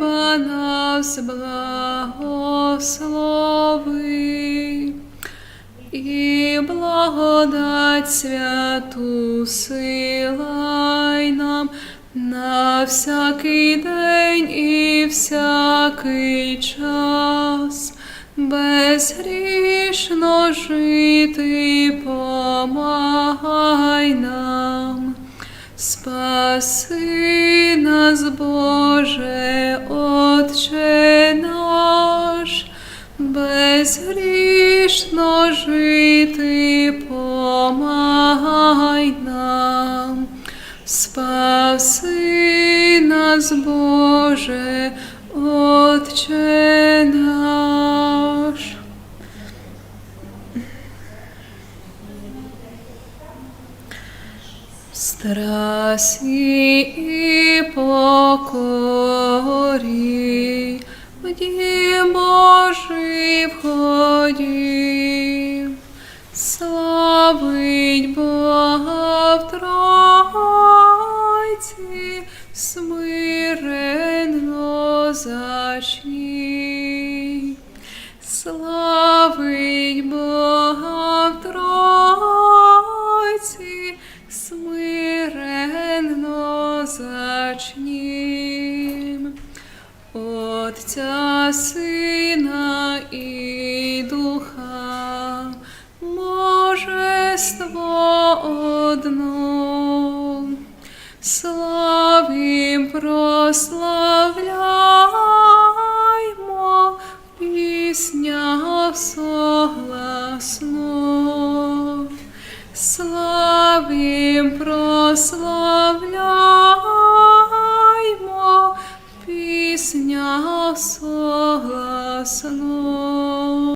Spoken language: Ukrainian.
неба нас благослови. І благодать святу силай нам на всякий день і всякий час, безгрішно жити помагай нам. Спаси нас, Боже, безгрішно жити помагай нам. Спаси нас, Боже, Отче наш. Страсі і покорі, в Божий вході, славить Бога в Тройці, смиренно зачні. Славить Отця Сина і Духа, Божество одно, славім, прославляймо, в піснях согласно. Славім, прославляймо, песня согласно.